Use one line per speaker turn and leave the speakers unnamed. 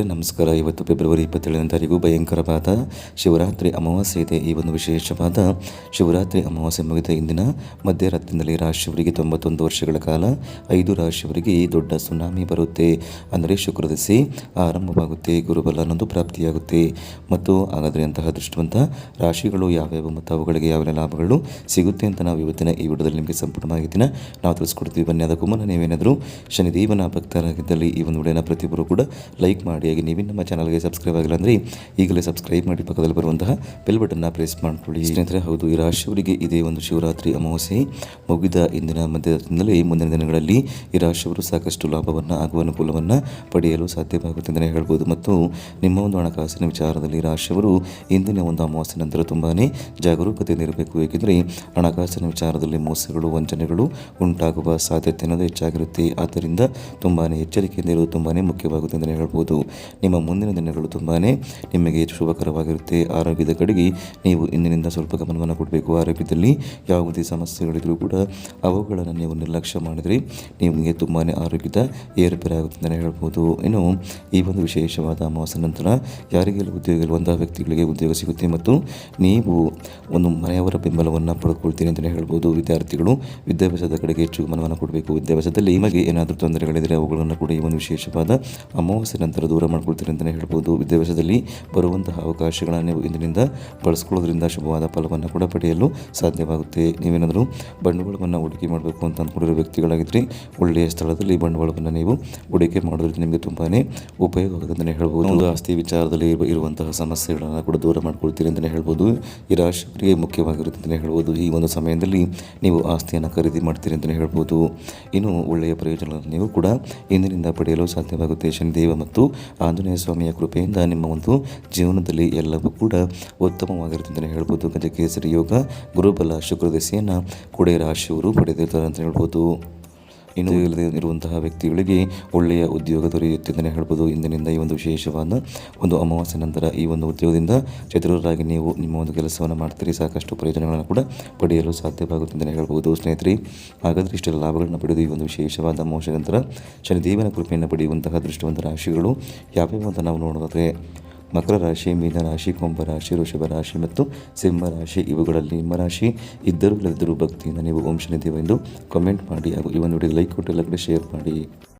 ಸ್ನೇಹಿತರೆ, ನಮಸ್ಕಾರ. ಇವತ್ತು ಫೆಬ್ರವರಿ ಇಪ್ಪತ್ತೇಳನೇ ತಾರೀಕು ಭಯಂಕರವಾದ ಶಿವರಾತ್ರಿ ಅಮಾವಾಸ್ಯೆ ಇದೆ. ಈ ಒಂದು ವಿಶೇಷವಾದ ಶಿವರಾತ್ರಿ ಅಮಾವಾಸ್ಯೆ ಮುಗಿದ ಇಂದಿನ ಮಧ್ಯರಾತ್ರಿಯಲ್ಲಿ ರಾಶಿಯವರಿಗೆ ತೊಂಬತ್ತೊಂದು ವರ್ಷಗಳ ಕಾಲ, ಐದು ರಾಶಿಯವರಿಗೆ ದೊಡ್ಡ ಸುನಾಮಿ ಬರುತ್ತೆ. ಅಂದರೆ ಶುಕ್ರದಶಿ ಆರಂಭವಾಗುತ್ತೆ, ಗುರುಬಲ ಅನ್ನೋದು ಪ್ರಾಪ್ತಿಯಾಗುತ್ತೆ. ಮತ್ತು ಹಾಗಾದರೆ ಅಂತಹ ದೃಷ್ಟವಂತ ರಾಶಿಗಳು ಯಾವ್ಯಾವ ಮತ್ತು ಅವುಗಳಿಗೆ ಯಾವೆಲ್ಲ ಲಾಭಗಳು ಸಿಗುತ್ತೆ ಅಂತ ನಾವು ಇವತ್ತಿನ ಈ ವಿಡಿಯೋದಲ್ಲಿ ನಿಮಗೆ ಸಂಪೂರ್ಣ ಮಾಹಿತಿನ ನಾವು ತಿಳಿಸ್ಕೊಡ್ತೀವಿ. ಬನ್ನಿ, ಅದಕ್ಕೂ ಮುನ್ನ ನೀವೇನಾದರೂ ಶನಿದೇವನ ಭಕ್ತರಾಗಿದ್ದಲ್ಲಿ ಈ ಒಂದು ವಿಡಿಯೋನ ಪ್ರತಿಯೊಬ್ಬರು ಕೂಡ ಲೈಕ್ ಮಾಡಿ ಹಾಗೆ ನೀವು ನಮ್ಮ ಚಾನಲ್ಗೆ ಸಬ್ಸ್ಕ್ರೈಬ್ ಆಗಿಲ್ಲ ಅಂದರೆ ಈಗಲೇ ಸಬ್ಸ್ಕ್ರೈಬ್ ಮಾಡಿ ಪಕ್ಕದಲ್ಲಿ ಬರುವಂತಹ ಬೆಲ್ ಬಟನ್ನ ಪ್ರೆಸ್ ಮಾಡಿಕೊಳ್ಳಿ. ಸ್ನೇಹಿತರೆ, ಹೌದು, ಈ ರಾಶಿಯವರಿಗೆ ಇದೇ ಒಂದು ಶಿವರಾತ್ರಿ ಅಮಾವಾಸ್ಯೆ ಮುಗಿದ ಇಂದಿನ ಮಧ್ಯದಲ್ಲಿ ಮುಂದಿನ ದಿನಗಳಲ್ಲಿ ಈ ರಾಶಿಯವರು ಸಾಕಷ್ಟು ಲಾಭವನ್ನು ಆಗುವ ಅನುಕೂಲವನ್ನು ಪಡೆಯಲು ಸಾಧ್ಯವಾಗುತ್ತೆ ಅಂತಲೇ ಹೇಳ್ಬೋದು. ಮತ್ತು ನಿಮ್ಮ ಒಂದು ಹಣಕಾಸಿನ ವಿಚಾರದಲ್ಲಿ ರಾಶಿಯವರು ಇಂದಿನ ಒಂದು ಅಮಾವಾಸ್ಯೆ ನಂತರ ತುಂಬಾ ಜಾಗರೂಕತೆಯಿಂದ ಇರಬೇಕು. ಏಕೆಂದರೆ ಹಣಕಾಸಿನ ವಿಚಾರದಲ್ಲಿ ಮೋಸಗಳು, ವಂಚನೆಗಳು ಉಂಟಾಗುವ ಸಾಧ್ಯತೆ ಅನ್ನೋದು ಹೆಚ್ಚಾಗಿರುತ್ತೆ. ಆದ್ದರಿಂದ ತುಂಬಾ ಎಚ್ಚರಿಕೆಯಿಂದ ಇರುವುದು ತುಂಬಾ ಮುಖ್ಯವಾಗುತ್ತೆ ಅಂತಲೇ ಹೇಳ್ಬೋದು. ನಿಮ್ಮ ಮುಂದಿನ ದಿನಗಳು ತುಂಬಾ ನಿಮಗೆ ಶುಭಕರವಾಗಿರುತ್ತೆ. ಆರೋಗ್ಯದ ಕಡೆಗೆ ನೀವು ಇಂದಿನಿಂದ ಸ್ವಲ್ಪ ಗಮನವನ್ನು ಕೊಡಬೇಕು. ಆರೋಗ್ಯದಲ್ಲಿ ಯಾವುದೇ ಸಮಸ್ಯೆಗಳಿದ್ರೂ ಕೂಡ ಅವುಗಳನ್ನು ನೀವು ನಿರ್ಲಕ್ಷ್ಯ ಮಾಡಿದರೆ ನಿಮಗೆ ತುಂಬಾ ಆರೋಗ್ಯದ ಏರುಪೇರಾಗುತ್ತೆ ಅಂತಲೇ ಹೇಳ್ಬೋದು. ಇನ್ನು ಈ ಒಂದು ವಿಶೇಷವಾದ ಅಮಾವಾಸ್ಯ ನಂತರ ಯಾರಿಗೆಲ್ಲ ಉದ್ಯೋಗ ಇರುವಂತಹ ವ್ಯಕ್ತಿಗಳಿಗೆ ಉದ್ಯೋಗ ಸಿಗುತ್ತೆ ಮತ್ತು ನೀವು ಒಂದು ಮನೆಯವರ ಬೆಂಬಲವನ್ನು ಪಡ್ಕೊಳ್ತೀನಿ ಅಂತಲೇ ಹೇಳ್ಬೋದು. ವಿದ್ಯಾರ್ಥಿಗಳು ವಿದ್ಯಾಭ್ಯಾಸದ ಕಡೆಗೆ ಹೆಚ್ಚು ಗಮನವನ್ನು ಕೊಡಬೇಕು. ವಿದ್ಯಾಭ್ಯಾಸದಲ್ಲಿ ನಿಮಗೆ ಏನಾದರೂ ತೊಂದರೆಗಳಿದ್ದರೆ ಅವುಗಳನ್ನು ಕೂಡ. ಈ ಒಂದು ವಿಶೇಷವಾದ ಅಮಾವಾಸ್ಯ ನಂತರ ದೂರ ಮಾಡ್ಕೊಳ್ತೀರಿ ಅಂತಲೇ ಹೇಳ್ಬೋದು. ವಿದ್ಯಾಭ್ಯಾಸದಲ್ಲಿ ಬರುವಂತಹ ಅವಕಾಶಗಳನ್ನು ನೀವು ಇಂದಿನಿಂದ ಬಳಸ್ಕೊಳ್ಳೋದ್ರಿಂದ ಶುಭವಾದ ಫಲವನ್ನು ಕೂಡ ಪಡೆಯಲು ಸಾಧ್ಯವಾಗುತ್ತೆ. ನೀವೇನಾದರೂ ಬಂಡವಾಳವನ್ನು ಹೂಡಿಕೆ ಮಾಡಬೇಕು ಅಂತ ಅಂದ್ಕೊಂಡಿರೋ ವ್ಯಕ್ತಿಗಳಾಗಿದ್ದರೆ ಒಳ್ಳೆಯ ಸ್ಥಳದಲ್ಲಿ ಬಂಡವಾಳವನ್ನು ನೀವು ಹೂಡಿಕೆ ಮಾಡೋದ್ರಿಂದ ನಿಮಗೆ ತುಂಬಾ ಉಪಯೋಗ ಆಗುತ್ತೆ ಅಂತಲೇ ಹೇಳ್ಬೋದು. ಒಂದು ಆಸ್ತಿ ವಿಚಾರದಲ್ಲಿ ಇರುವಂತಹ ಸಮಸ್ಯೆಗಳನ್ನು ಕೂಡ ದೂರ ಮಾಡ್ಕೊಳ್ತೀರಿ ಅಂತಲೇ ಹೇಳ್ಬೋದು. ಈ ಮುಖ್ಯವಾಗಿರುತ್ತೆ ಅಂತಲೇ ಹೇಳ್ಬೋದು. ಈ ಒಂದು ಸಮಯದಲ್ಲಿ ನೀವು ಆಸ್ತಿಯನ್ನು ಖರೀದಿ ಮಾಡ್ತೀರಿ ಅಂತಲೇ ಹೇಳ್ಬೋದು. ಇನ್ನು ಒಳ್ಳೆಯ ಪ್ರಯೋಜನಗಳನ್ನು ನೀವು ಕೂಡ ಇಂದಿನಿಂದ ಪಡೆಯಲು ಸಾಧ್ಯವಾಗುತ್ತೆ. ಶನಿದೇವ ಮತ್ತು ಆಂಜನೇಯ ಸ್ವಾಮಿಯ ಕೃಪೆಯಿಂದ ನಿಮ್ಮ ಒಂದು ಜೀವನದಲ್ಲಿ ಎಲ್ಲವೂ ಕೂಡ ಉತ್ತಮವಾಗಿರುತ್ತೆ ಅಂತಲೇ ಹೇಳ್ಬೋದು. ಗಜಕೇಸರಿ ಯೋಗ, ಗುರುಬಲ, ಶುಕ್ರದಶೆಯನ್ನು ಕೂಡ ರಾಶಿಯವರು ಪಡೆದಿರ್ತಾರೆ ಅಂತ ಹೇಳ್ಬೋದು. ಇನ್ನು ಇಲ್ಲದೆ ಇರುವಂತಹ ವ್ಯಕ್ತಿಗಳಿಗೆ ಒಳ್ಳೆಯ ಉದ್ಯೋಗ ದೊರೆಯುತ್ತೆ ಅಂತಲೇ ಹೇಳ್ಬೋದು. ಇಂದಿನಿಂದ ಈ ಒಂದು ವಿಶೇಷವಾದ ಒಂದು ಅಮಾವಾಸ್ಯ ನಂತರ ಈ ಒಂದು ಉದ್ಯೋಗದಿಂದ ಚತುರರಾಗಿ ನೀವು ನಿಮ್ಮ ಒಂದು ಕೆಲಸವನ್ನು ಮಾಡ್ತೀರಿ. ಸಾಕಷ್ಟು ಪ್ರಯೋಜನಗಳನ್ನು ಕೂಡ ಪಡೆಯಲು ಸಾಧ್ಯವಾಗುತ್ತೆ ಅಂತಲೇ ಹೇಳ್ಬೋದು. ಸ್ನೇಹಿತರೆ, ಹಾಗಾದರೆ ಇಷ್ಟೆಲ್ಲ ಲಾಭಗಳನ್ನು ಪಡೆದು ಈ ಒಂದು ವಿಶೇಷವಾದ ಅಮಾವಾಸ್ಯ ನಂತರ ಶನಿದೇವನ ಕೃಪೆಯನ್ನು ಪಡೆಯುವಂತಹ ದೃಷ್ಟವಂತ ರಾಶಿಗಳು ಯಾವ್ಯಾವ ಅಂತ ನಾವು ನೋಡೋದಾದರೆ ಮಕರ ರಾಶಿ, ಮೀನ ರಾಶಿ, ಕುಂಭ ರಾಶಿ ಮತ್ತು ಸಿಂಹ ರಾಶಿ ಇವುಗಳಲ್ಲಿ ನಿಮ್ಮ ರಾಶಿ ಇದ್ದರೂ ಇಲ್ಲದಿದ್ದರೂ ಭಕ್ತಿಯನ್ನು ನೀವು ಎಂದು ಕಮೆಂಟ್ ಮಾಡಿ ಹಾಗೂ ಈ ಒಂದು ವಿಡಿಯೋ ಲೈಕ್ ಕೊಟ್ಟು ಎಲ್ಲ ಕಡೆ ಶೇರ್ ಮಾಡಿ.